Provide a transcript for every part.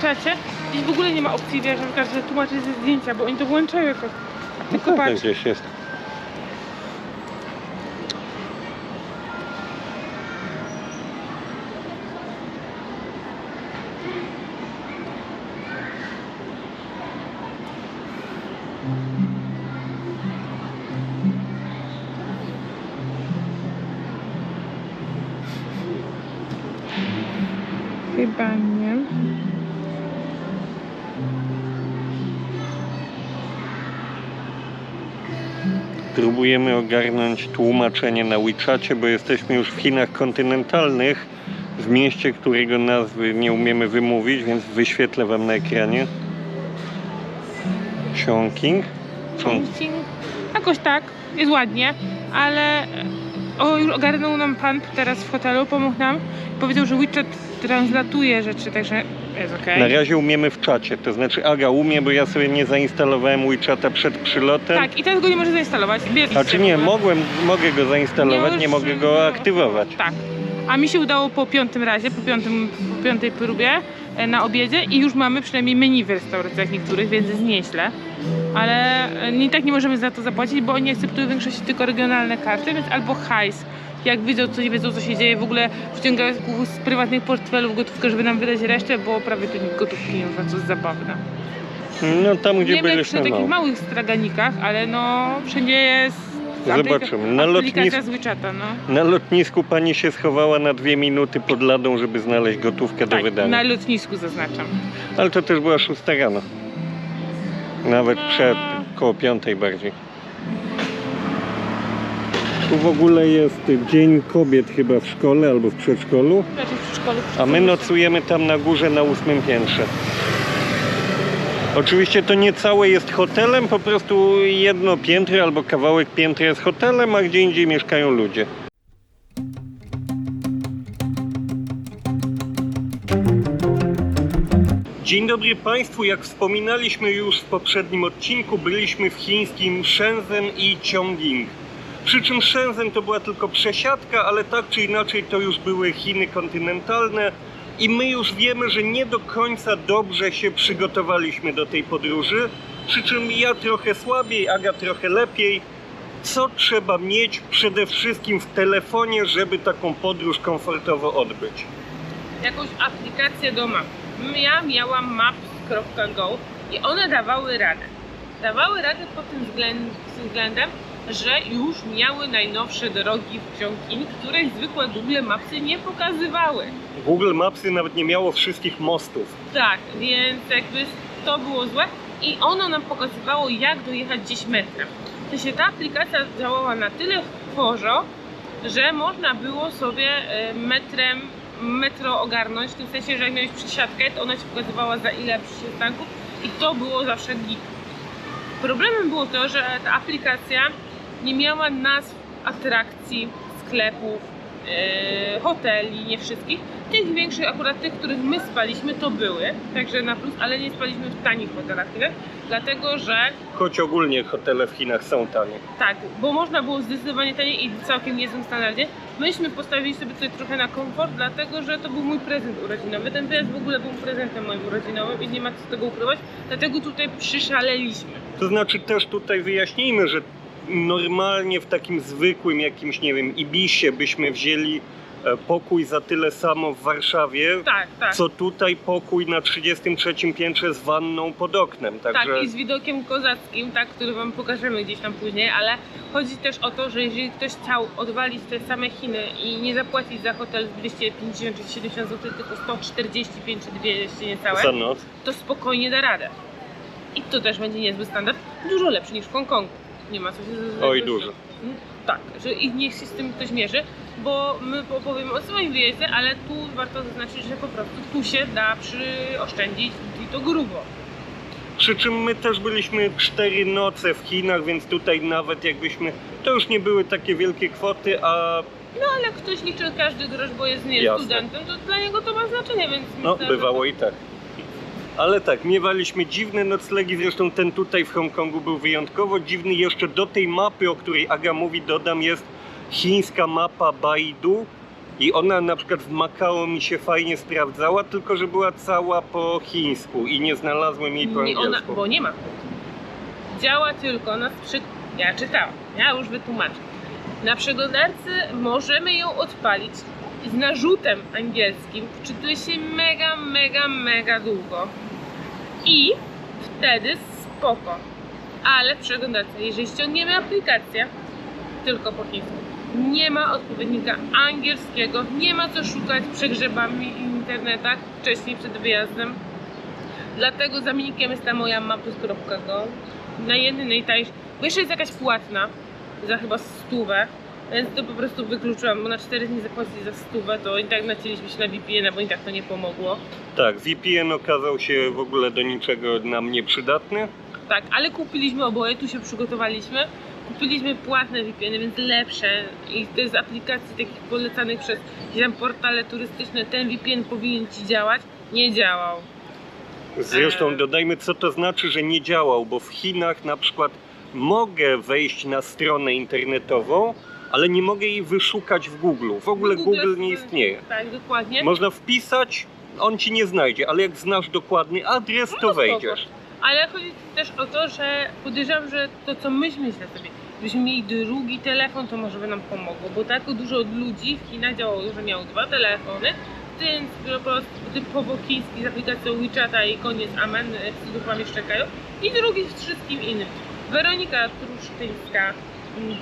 czacie. I w ogóle nie ma opcji, wiesz, że każdy tłumaczy ze zdjęcia, bo oni to włączają jako... Tylko No, patrz, gdzieś jest. Próbujemy ogarnąć tłumaczenie na WeChacie, bo jesteśmy już w Chinach kontynentalnych, w mieście, którego nazwy nie umiemy wymówić, więc wyświetlę Wam na ekranie. Chongqing? Chong- Chongqing. Jakoś tak, jest ładnie, ale o, już ogarnął nam pan teraz w hotelu, pomógł nam. Powiedział, że WeChat translatuje rzeczy, także jest okej. Na razie umiemy w czacie, to znaczy Aga umie, bo ja sobie nie zainstalowałem WeChata przed przylotem. Tak, i teraz go nie może zainstalować. Bierzcie A czy nie, mogłem, mogę go zainstalować, nie, już- mogę go aktywować. Tak. A mi się udało po piątym razie, po, piątym, po piątej próbie e, na obiedzie i już mamy przynajmniej menu w restauracjach niektórych, więc jest nieźle. Ale e, i tak nie możemy za to zapłacić, bo oni akceptują w większości tylko regionalne karty, więc albo hajs. Jak widzą, co nie wiedzą, co się dzieje, w ogóle wciągają z prywatnych portfelów gotówkę, żeby nam wydać resztę, bo prawie tu nikt gotówki nie ma, co jest zabawne. No tam, gdzie nie byliśmy, przy takich no. małych straganikach, ale no wszędzie jest Zobaczymy. Na WeChata, no. Na lotnisku pani się schowała na dwie minuty pod ladą, żeby znaleźć gotówkę do Tak, wydania. na lotnisku zaznaczam. Ale to też była szósta rano. Nawet No. przed, koło piątej bardziej. Tu w ogóle jest Dzień Kobiet chyba w szkole albo w przedszkolu, Raczej w przedszkolu. a my nocujemy tam na górze na ósmym piętrze. Oczywiście to nie całe jest hotelem, po prostu jedno piętro albo kawałek piętra jest hotelem, a gdzie indziej mieszkają ludzie. Dzień dobry Państwu. Jak wspominaliśmy już w poprzednim odcinku, byliśmy w chińskim Shenzhen i Chongqing. Przy czym Shenzhen to była tylko przesiadka, ale tak czy inaczej to już były Chiny kontynentalne i my już wiemy, że nie do końca dobrze się przygotowaliśmy do tej podróży. Przy czym ja trochę słabiej, Aga trochę lepiej. Co trzeba mieć przede wszystkim w telefonie, żeby taką podróż komfortowo odbyć? Jakąś aplikację do map. Ja miałam maps.go i one dawały radę. Dawały radę pod tym względ- względem, że już miały najnowsze drogi w Chongqing, której zwykłe Google Mapsy nie pokazywały. Google Mapsy nawet nie miało wszystkich mostów. Tak, więc jakby to było złe i ono nam pokazywało jak dojechać gdzieś metrem. To się ta aplikacja działała na tyle chorzo, że można było sobie e, metrem metro ogarnąć, w tym sensie, że jak miałeś przesiadkę, to ona ci pokazywała za ile przystanków i to było zawsze git. Problemem było to, że ta aplikacja nie miała nazw atrakcji, sklepów, e, hoteli, nie wszystkich. Tych większych, akurat tych, których my spaliśmy, to były, także na plus, ale nie spaliśmy w tanich hotelach, nie? dlatego że Choć ogólnie hotele w Chinach są tanie. tak, bo można było zdecydowanie taniej i w całkiem niezłym standardzie. Myśmy postawili sobie tutaj trochę na komfort, dlatego że to był mój prezent urodzinowy. Ten wyjazd w ogóle był prezentem moim urodzinowym i nie ma co z tego ukrywać, dlatego tutaj przyszaleliśmy. To znaczy też tutaj wyjaśnijmy, że normalnie w takim zwykłym jakimś, nie wiem, Ibisie byśmy wzięli e, pokój za tyle samo w Warszawie, Tak, tak. co tutaj pokój na 33 piętrze z wanną pod oknem. Także Tak, i z widokiem kozackim, tak, który wam pokażemy gdzieś tam później, ale chodzi też o to, że jeżeli ktoś chciał odwalić te same Chiny i nie zapłacić za hotel 250 czy 70 zł, tylko 145 czy 200 niecałe, to spokojnie da radę. I to też będzie niezły standard, dużo lepszy niż w Hongkongu. Nie ma co się z- Oj, z- dużo. Tak, że i niech się z tym ktoś mierzy, bo my opowiemy o swoim wyjeździe, ale tu warto zaznaczyć, że po prostu tu się da przyoszczędzić i to grubo. Przy czym my też byliśmy 4 noce w Chinach, więc tutaj nawet jakbyśmy, to już nie były takie wielkie kwoty, a Ale ktoś liczy każdy grosz, bo jest nie Jasne. studentem, to dla niego to ma znaczenie, więc no myślę, bywało to... i tak. Ale tak, miewaliśmy dziwne noclegi, zresztą ten tutaj w Hongkongu był wyjątkowo dziwny. Jeszcze do tej mapy, o której Aga mówi, dodam, jest chińska mapa Baidu I ona na przykład w Makao mi się fajnie sprawdzała, tylko że była cała po chińsku i nie znalazłem jej po Nie, ona, angielsku. bo nie ma. Działa tylko na sprzęt. Ja czytałam, ja już wytłumaczę. Na przeglądarce możemy ją odpalić z narzutem angielskim wczytuje się mega, mega, mega długo. I wtedy spoko. Ale w przeglądarce, jeżeli ściągniemy aplikację tylko po chińsku, nie ma odpowiednika angielskiego, nie ma co szukać przegrzebami w internetach wcześniej przed wyjazdem. Dlatego zamiennikiem jest ta moja mapus.go. Na jednej najtańszej, bo jeszcze jest jakaś płatna za chyba stówę, więc to po prostu wykluczyłam, bo na 4 dni zapłacić za stówę, to i tak nacięliśmy się na VPN, bo i tak to nie pomogło. Tak, VPN okazał się w ogóle do niczego nam nieprzydatny. Tak, ale kupiliśmy oboje, tu się przygotowaliśmy. Kupiliśmy płatne VPN, więc lepsze i to jest z aplikacji takich polecanych przez tam portale turystyczne. Ten VPN powinien Ci działać. Nie działał. Zresztą Eee. dodajmy, co to znaczy, że nie działał, bo w Chinach na przykład mogę wejść na stronę internetową, ale nie mogę jej wyszukać w Google. W ogóle Google nie istnieje. Tak, dokładnie. Można wpisać, on ci nie znajdzie, ale jak znasz dokładny adres, to spoko. wejdziesz. Ale chodzi też o to, że podejrzewam, że to co myśmy źle sobie, gdybyśmy mieli drugi telefon, to może by nam pomogło, bo tak dużo ludzi w Chinach działało, że miało dwa telefony, ten po prostu typowo chiński z aplikacją WeChata i koniec amen, z duchami szczekają i drugi z wszystkim innym. Weronika Trusztyńska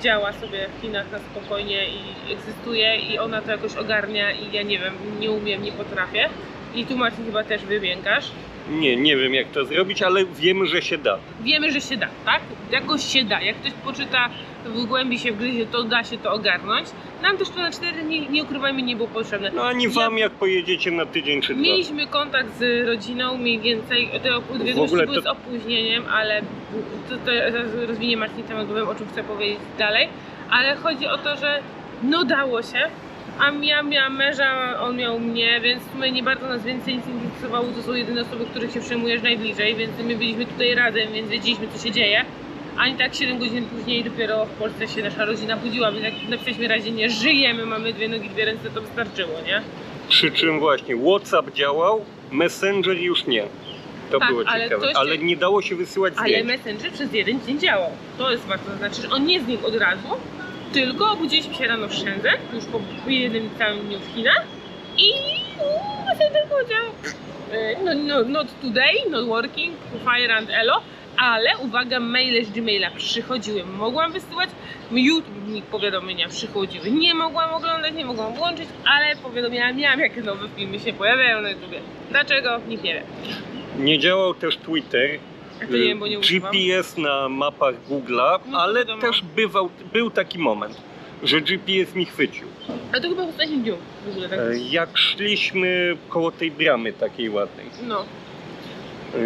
działa sobie w Chinach na spokojnie i egzystuje i ona to jakoś ogarnia i ja nie wiem, nie umiem, nie potrafię. I tu Marcin chyba też wymiękasz. Nie, nie wiem jak to zrobić, ale wiemy, że się da. wiemy, że się da, tak? Jakoś się da. Jak ktoś poczyta, wgłębi się w gryzie, to da się to ogarnąć. Nam też to na 4 dni, nie ukrywajmy, nie było potrzebne. No ani Ja- wam jak pojedziecie na tydzień czy dwa. Mieliśmy kontakt z rodziną mniej więcej, te ogóle były to- z opóźnieniem, ale to, to rozwinie Marcin temat, bo wiem o czym chcę powiedzieć dalej. Ale chodzi o to, że no dało się, a ja miałam męża, on miał mnie, więc w sumie nie bardzo nas więcej nic interesowało, to są jedyne osoby, których się przejmujesz najbliżej, więc my byliśmy tutaj razem, więc wiedzieliśmy co się dzieje. Ani tak 7 godzin później dopiero w Polsce się nasza rodzina budziła, więc jak napisaliśmy razie nie żyjemy, mamy dwie nogi, dwie ręce, to wystarczyło, nie? Przy czym właśnie WhatsApp działał, Messenger już nie. To Tak, było ale ciekawe. to jeszcze- Ale nie dało się wysyłać Ale zdjęć. Messenger przez jeden dzień działał. To jest warto zaznaczyć, że on nie znikł od razu, tylko obudziliśmy się rano w Shenzhen, już po jednym całym dniu w Chinach i uuu, Messenger powiedział e, no, no, not today, not working, fire and elo, ale uwaga, maile z Gmaila przychodziły, mogłam wysyłać, YouTube mi powiadomienia przychodziły, nie mogłam oglądać, nie mogłam włączyć, ale powiadomienia miałam, jakie nowe filmy się pojawiają na YouTubie. Dlaczego? Nikt nie wie. Nie działał też Twitter. Nie wiem, bo nie używam. GPS na mapach Google'a, No ale wiadomo. też bywał, był taki moment, że GPS mi chwycił. A to chyba w ostatnim dniu w ogóle tak. E, Jak szliśmy koło tej bramy takiej ładnej. No. E,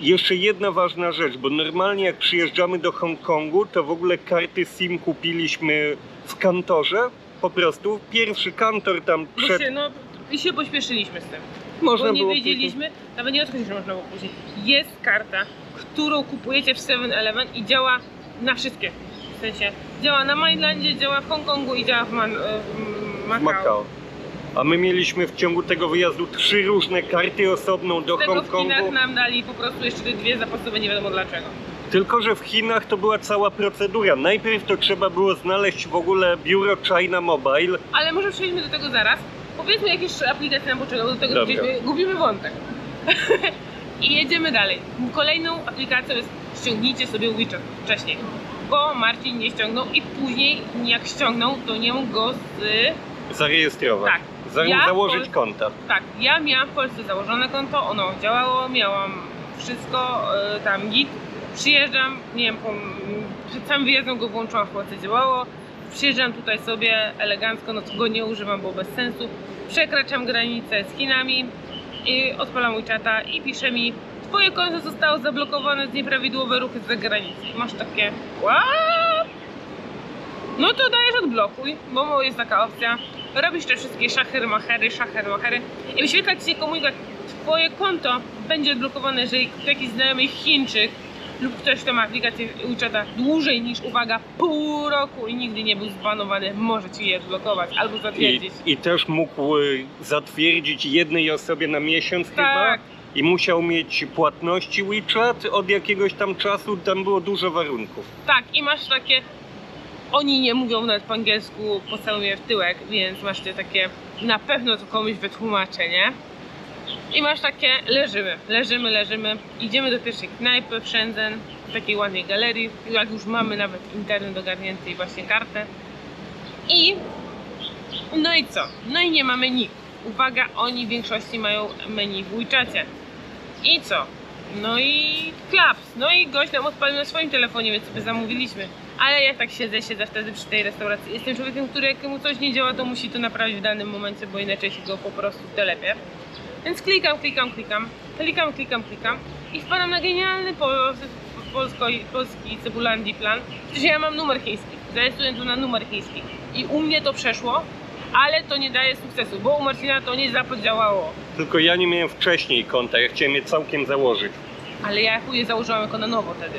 Jeszcze jedna ważna rzecz, bo normalnie jak przyjeżdżamy do Hongkongu, to w ogóle karty SIM kupiliśmy w kantorze. Po prostu pierwszy kantor tam Bo przed. się, no i się pośpieszyliśmy z tym. Można bo nie było wiedzieliśmy, nawet nie odchodzi, że można było później. Jest karta, którą kupujecie w 7-Eleven i działa na wszystkie. W sensie działa na Mainlandzie, działa w Hongkongu i działa w, Man, e, w Macau. Macao. A my mieliśmy w ciągu tego wyjazdu trzy różne karty osobną do tego w Hongkongu. Chinach nam dali po prostu jeszcze te dwie zapasowe, nie wiadomo dlaczego. Tylko, że w Chinach to była cała procedura. Najpierw to trzeba było znaleźć w ogóle biuro China Mobile. Ale może przejdźmy do tego zaraz. Powiedzmy jakieś jeszcze aplikacje nam poczekają, do tego Dobra. gdzieś gubimy wątek. I jedziemy dalej. Kolejną aplikacją jest ściągnijcie sobie WeChat wcześniej. Bo Marcin nie ściągnął i później jak ściągnął, to nie mógł go z... Zarejestrować. Tak. Za- Ja założyć Pol- konta. Tak, ja miałam w Polsce założone konto, ono działało, miałam wszystko e, tam git. Przyjeżdżam, nie wiem, po, przed samym wyjazdem go włączyłam w Polsce, działało. Przyjeżdżam tutaj sobie elegancko, no to go nie używam, bo bez sensu. Przekraczam granicę z Chinami i odpalam WeChata i pisze mi Twoje konto zostało zablokowane z nieprawidłowe ruchy z zagranicy. Masz takie What? No to dajesz odblokuj, bo jest taka opcja. Robisz te wszystkie szachery, machery, szachery, machery i wyświetla ci się komunikat, twoje konto będzie odblokowane, jeżeli jakiś znajomy Chińczyk lub ktoś, kto ma aplikację WeChata dłużej niż, uwaga, pół roku i nigdy nie był zbanowany, może ci je odblokować albo I, zatwierdzić. I też mógł y, zatwierdzić jednej osobie na miesiąc chyba. Tak. I musiał mieć płatności WeChat od jakiegoś tam czasu, tam było dużo warunków. Tak, i masz takie. Oni nie mówią nawet po angielsku, pocałuję w tyłek, więc masz te takie. Na pewno to komuś wytłumaczę, nie? I masz takie, leżymy, leżymy, leżymy. Idziemy do pierwszej knajpy w Shenzhen, w takiej ładnej galerii. Jak już mamy nawet internet ogarnięty i właśnie kartę. I. No i co? No i nie ma menu. Uwaga, oni w większości mają menu w. I co? No i klaps. No i gość nam odpalił na swoim telefonie, więc sobie zamówiliśmy. Ale ja tak siedzę, siedzę wtedy przy tej restauracji. Jestem człowiekiem, który jak mu coś nie działa, to musi to naprawić w danym momencie, bo inaczej się go po prostu telepie. Więc klikam, klikam, klikam, klikam, klikam, klikam i wpadam na genialny pol polsko polski cebulandii plan, że ja mam numer chiński. Zarejestruję tu na numer chiński. I u mnie to przeszło, ale to nie daje sukcesu, bo u Marcina to nie zapodziałało. Tylko ja nie miałem wcześniej konta, ja chciałem je całkiem założyć. Ale ja chuje założyłam jako na nowo wtedy.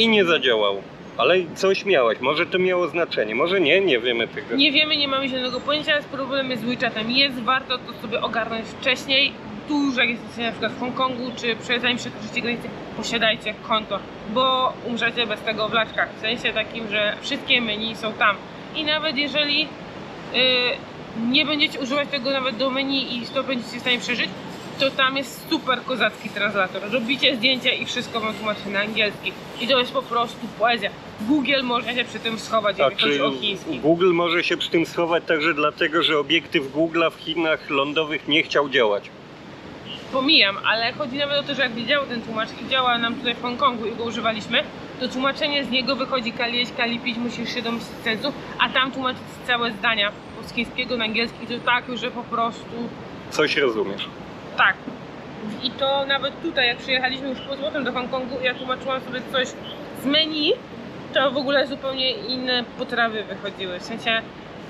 I nie zadziałał. Ale coś miałeś, może to miało znaczenie, może nie, nie wiemy tego. Nie wiemy, nie mamy zielonego pojęcia, jest problem z WeChatem. Jest warto to sobie ogarnąć wcześniej. Już jak jesteście na przykład w Hongkongu, czy zanim przekroczycie granicę, posiadajcie konto, bo umrzecie bez tego w laczkach. W sensie takim, że wszystkie menu są tam. I nawet jeżeli yy, nie będziecie używać tego nawet do menu i to będziecie w stanie przeżyć, to tam jest super kozacki translator. Robicie zdjęcia i wszystko wam tłumaczy na angielski. I to jest po prostu poezja. Google może się przy tym schować, jeżeli chodzi czy o chiński. Google może się przy tym schować także dlatego, że obiektyw Google'a w Chinach lądowych nie chciał działać? pomijam, ale chodzi nawet o to, że jakby działał ten tłumacz i działa nam tutaj w Hongkongu i go używaliśmy, to tłumaczenie z niego wychodzi kali jeść, kali pić, musisz się domyślić sensu, a tam tłumaczyć całe zdania z chińskiego na angielski to tak, że po prostu Coś rozumiesz. Tak. I to nawet tutaj, jak przyjechaliśmy już po złotem do Hongkongu, ja tłumaczyłam sobie coś z menu, to w ogóle zupełnie inne potrawy wychodziły. W sensie,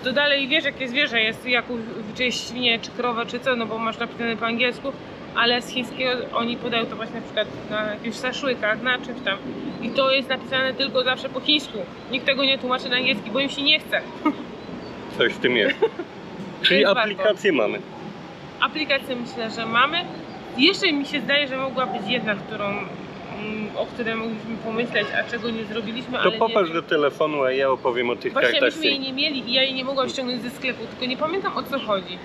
to dalej wiesz, jakie zwierzę jest, jaką czy świnię, czy krowę, czy co, no bo masz napisane po angielsku, ale z chińskiego oni podają to właśnie na przykład na jakichś szaszłykach, na czymś tam. I to jest napisane tylko zawsze po chińsku. Nikt tego nie tłumaczy na angielski, bo im się nie chce. Coś w tym jest. Czyli jest aplikację mamy. Aplikację myślę, że mamy. Jeszcze mi się zdaje, że mogła być jedna, którą, mm, o której mogliśmy pomyśleć, a czego nie zrobiliśmy, To ale popatrz do telefonu, a ja opowiem o tych Właśnie kartach myśmy jej nie mieli i ja jej nie mogłam ściągnąć ze sklepu, tylko nie pamiętam o co chodzi.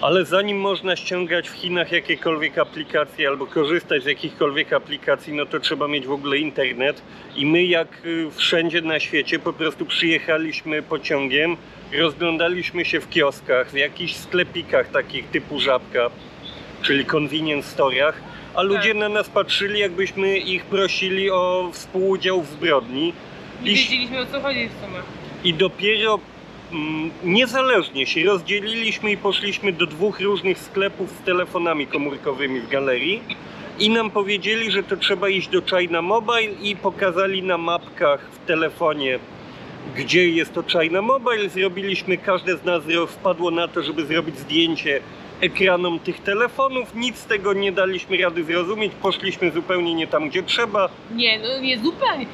Ale zanim można ściągać w Chinach jakiekolwiek aplikacje albo korzystać z jakichkolwiek aplikacji, no to trzeba mieć w ogóle internet. I my, jak y, wszędzie na świecie, po prostu przyjechaliśmy pociągiem, rozglądaliśmy się w kioskach, w jakichś sklepikach takich typu żabka, czyli convenience store'ach, a ludzie Tak. na nas patrzyli, jakbyśmy ich prosili o współudział w zbrodni. Nie I- wiedzieliśmy o co chodzi w sumie. I dopiero niezależnie się rozdzieliliśmy i poszliśmy do dwóch różnych sklepów z telefonami komórkowymi w galerii i nam powiedzieli, że to trzeba iść do China Mobile i pokazali na mapkach w telefonie gdzie jest to China Mobile. Zrobiliśmy, każde z nas wpadło na to, żeby zrobić zdjęcie ekranom tych telefonów. Nic z tego nie daliśmy rady zrozumieć. Poszliśmy zupełnie nie tam, gdzie trzeba. Nie, no nie zupełnie.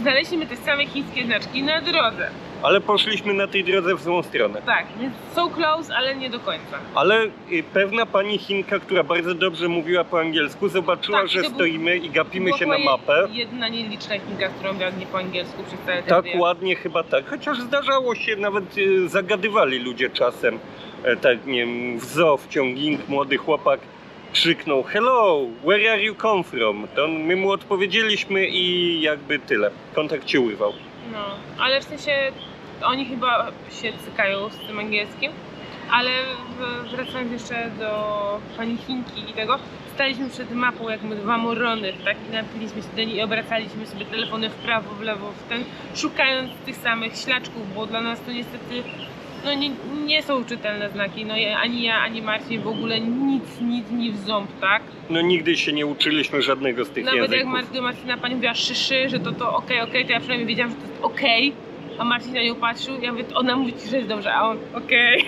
Znaleźliśmy te same chińskie znaczki na drodze. Ale poszliśmy na tej drodze w złą stronę. Tak, so close, ale nie do końca. Ale y, pewna pani Chinka, która bardzo dobrze mówiła po angielsku, zobaczyła, Tak, że stoimy i gapimy się na mapę. Jedna nieliczna Chinka, którą miała nie po angielsku przez cały ten Tak wyjazd. ładnie chyba tak, chociaż zdarzało się, nawet y, zagadywali ludzie czasem. E, tak, nie wiem, w zoo, w Ciąging, młody chłopak krzyknął Hello, where are you come from? To my mu odpowiedzieliśmy i jakby tyle. Kontakt się urwał. No, ale w sensie oni chyba się cykają z tym angielskim, ale wracając jeszcze do pani Chinki i tego, staliśmy przed mapą jak my dwa morony, tak, i napiliśmy się do niej i obracaliśmy sobie telefony w prawo, w lewo, w ten, szukając tych samych ślaczków, bo dla nas to niestety no nie, nie są czytelne znaki, no ani ja, ani Marcin w ogóle nic, nic, ni w ząb, tak? No nigdy się nie uczyliśmy żadnego z tych Nawet jak języków. Mar- do Marcina pani mówiła szyszy, że to to okej, okej, to ja przynajmniej wiedziałam, że to jest okej, A Marcin na nią patrzył, ja mówię, ona mówi ci, że jest dobrze, a on, okej.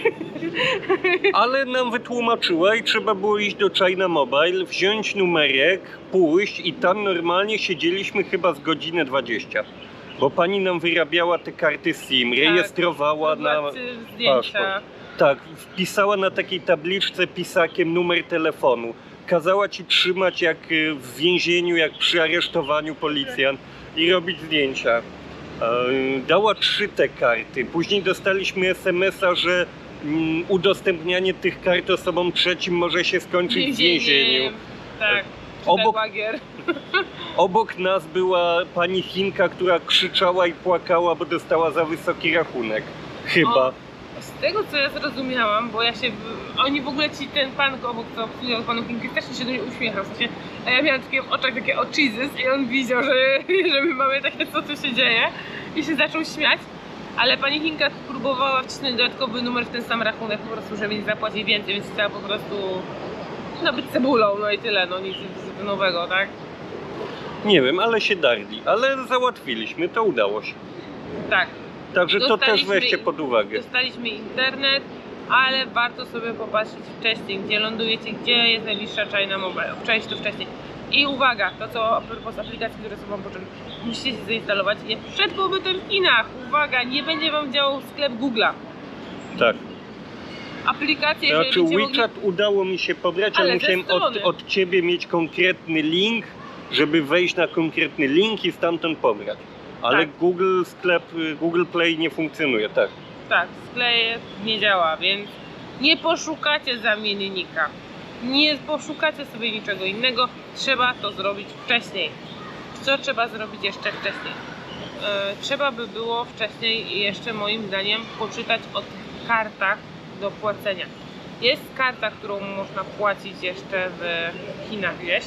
Ale nam wytłumaczyła i trzeba było iść do China Mobile, wziąć numerek, pójść i tam normalnie siedzieliśmy chyba z godzinę 20. Bo pani nam wyrabiała te karty SIM, rejestrowała na... zdjęcia. paszport. Tak, wpisała na takiej tabliczce pisakiem numer telefonu. Kazała ci trzymać jak y, w więzieniu, jak przy aresztowaniu policjant i robić zdjęcia. E, Dała trzy te karty. Później dostaliśmy SMS-a, że mm, udostępnianie tych kart osobom trzecim może się skończyć w więzieniu. Tak. Obok- Obok... Obok nas była pani Chinka, która krzyczała i płakała, bo dostała za wysoki rachunek. Chyba. O. Z tego co ja zrozumiałam, bo ja się. Oni w ogóle ci ten pan obok co obsługiwał panu Kinki też się do mnie uśmiechał. W sensie, a ja miałam takie w oczach takie o Jesus i on widział, że, że my mamy takie co tu się dzieje i się zaczął śmiać. Ale pani Hinka próbowała wcisnąć dodatkowy numer w ten sam rachunek po prostu, żeby nie zapłacić więcej, więc chciała po prostu no być cebulą, no i tyle, no nic nowego, tak? Nie wiem, ale się darli. Ale załatwiliśmy, to udało się. Tak. Także to też weźcie pod uwagę. Dostaliśmy internet, ale warto sobie popatrzeć wcześniej, gdzie lądujecie, gdzie jest najbliższa China Mobile. Wcześniej to wcześniej. I uwaga, to co a propos aplikacji, które są wam potrzebne. Musicie się zainstalować je przed pobytem w Chinach. Uwaga, nie będzie wam działał sklep Google'a. Tak. Aplikacje, Znaczy będziecie mogli... WeChat udało mi się pobrać, ale Ale musiałem od, od ciebie mieć konkretny link, żeby wejść na konkretny link i stamtąd pobrać. Ale Tak. Google sklep, Google Play nie funkcjonuje, tak. Tak, skleje nie działa, więc nie poszukacie zamiennika. Nie poszukacie sobie niczego innego. Trzeba to zrobić wcześniej. Co trzeba zrobić jeszcze wcześniej? E, trzeba by było wcześniej jeszcze moim zdaniem poczytać o tych kartach do płacenia. Jest karta, którą można płacić jeszcze w Chinach gdzieś,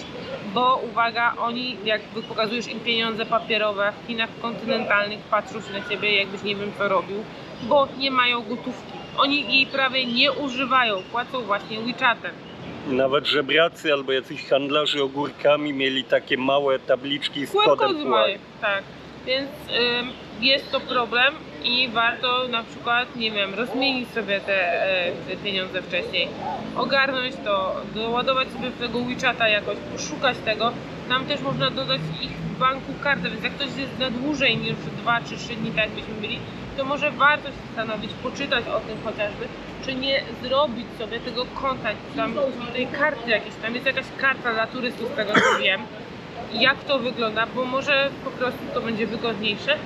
bo uwaga, oni jakby pokazujesz im pieniądze papierowe w Chinach kontynentalnych, patrzą się na ciebie jakbyś nie wiem co robił, bo nie mają gotówki. Oni jej prawie nie używają, płacą właśnie WeChatem. Nawet żebracy albo jacyś handlarze ogórkami mieli takie małe tabliczki z kodem QR. tak. Więc ym, jest to problem i warto na przykład, nie wiem, rozmienić sobie te, e, te pieniądze wcześniej, ogarnąć to, doładować sobie tego WeChata jakoś, poszukać tego. Tam też można dodać ich w banku kartę, więc jak ktoś jest na dłużej niż 2 czy 3 dni, tak jakbyśmy byli, to może warto się zastanowić, poczytać o tym chociażby, czy nie zrobić sobie tego konta, tam tej karty jakieś, tam jest jakaś karta dla turystów, z tego co wiem, jak to wygląda, bo może po prostu to będzie wygodniejsze.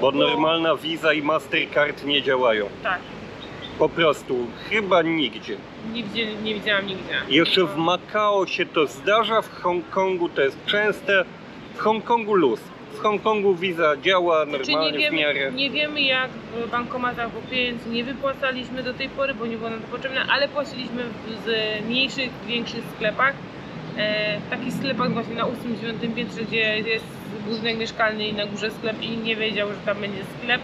Bo normalna Visa i Mastercard nie działają. Tak, Po prostu, chyba nigdzie. nigdzie, nie widziałam nigdzie. Jeszcze w Makao się to zdarza, w Hongkongu to jest częste. W Hongkongu luz. W Hongkongu Visa działa Czy nie normalnie w miarę. nie wiemy jak w bankomatach, bo pieniędzy nie wypłacaliśmy do tej pory, bo nie było nam to potrzebne, ale płaciliśmy w- z mniejszych, większych sklepach. E, w takich sklepach właśnie na 8-9 piętrze, gdzie jest budynek mieszkalny i na górze sklep i nie wiedział, że tam będzie sklep.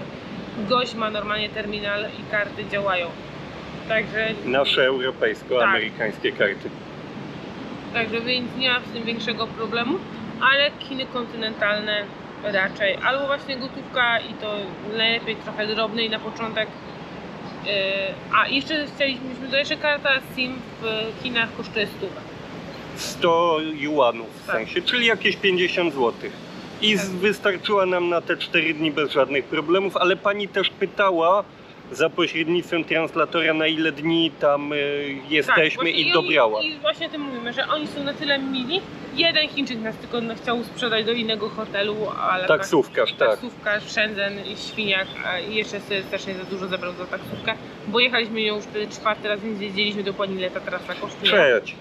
Gość ma normalnie terminal i karty działają. Także Nasze europejsko-amerykańskie karty. Także więc nie ma w tym większego problemu, ale Chiny kontynentalne raczej. Albo właśnie gotówka i to najlepiej trochę drobnej na początek. Yy, a jeszcze chcieliśmy, to jeszcze karta SIM w Chinach kosztuje 100. 100 juanów w Tak. sensie, czyli jakieś 50 zł. I z, wystarczyła nam na te 4 dni bez żadnych problemów, ale pani też pytała za pośrednictwem translatora, na ile dni tam y, jesteśmy Tak, właśnie i oni- dobrała. I właśnie o tym mówimy, że oni są na tyle mili. Jeden Chińczyk nas tylko chciał sprzedać do innego hotelu, ale Taksówkarz, tak. taksówkarz, Shenzhen Świniak a jeszcze sobie strasznie za dużo zabrał za taksówkę, bo jechaliśmy nią już wtedy czwarty raz, więc wiedzieliśmy dokładnie ile ta trasa kosztuje. Trzeci,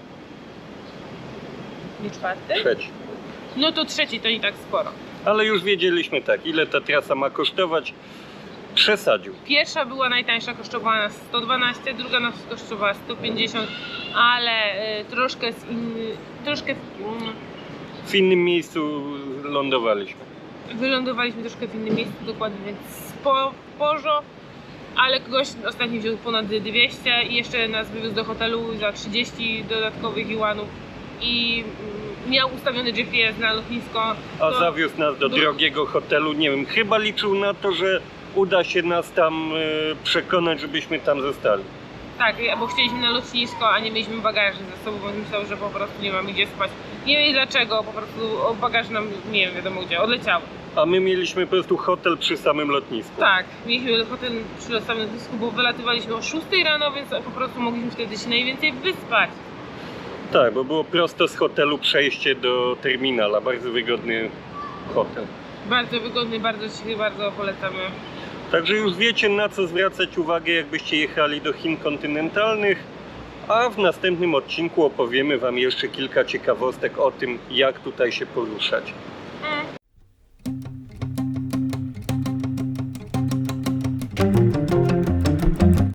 Nie czwarty? trzeci. No to trzeci to nie tak sporo. Ale już wiedzieliśmy tak, ile ta trasa ma kosztować. Przesadził. Pierwsza była najtańsza, kosztowała nas 112, druga nas kosztowała 150, ale y, troszkę z inny, troszkę w- mm, W innym miejscu lądowaliśmy. wylądowaliśmy troszkę w innym miejscu dokładnie, więc spo, sporo, ale gość ostatnio wziął ponad 200 i jeszcze nas wywiózł do hotelu za 30 dodatkowych juanów i miał ustawiony GPS na lotnisko. A To- zawiózł nas do drogiego hotelu, nie wiem, chyba liczył na to, że uda się nas tam e, przekonać, żebyśmy tam zostali. Tak, bo chcieliśmy na lotnisko, a nie mieliśmy bagaży ze sobą, bo myślał, że po prostu nie mamy gdzie spać. Nie wiem dlaczego, po prostu bagaż nam, nie wiem, wiadomo gdzie, odleciał. A my mieliśmy po prostu hotel przy samym lotnisku. Tak, mieliśmy hotel przy samym lotnisku, bo wylatywaliśmy o 6 rano, więc po prostu mogliśmy wtedy się najwięcej wyspać. Tak, bo było prosto z hotelu przejście do terminala. Bardzo wygodny hotel. Bardzo wygodny, bardzo cichy, bardzo polecamy. Także już wiecie na co zwracać uwagę, jakbyście jechali do Chin kontynentalnych. A w następnym odcinku opowiemy Wam jeszcze kilka ciekawostek o tym, jak tutaj się poruszać.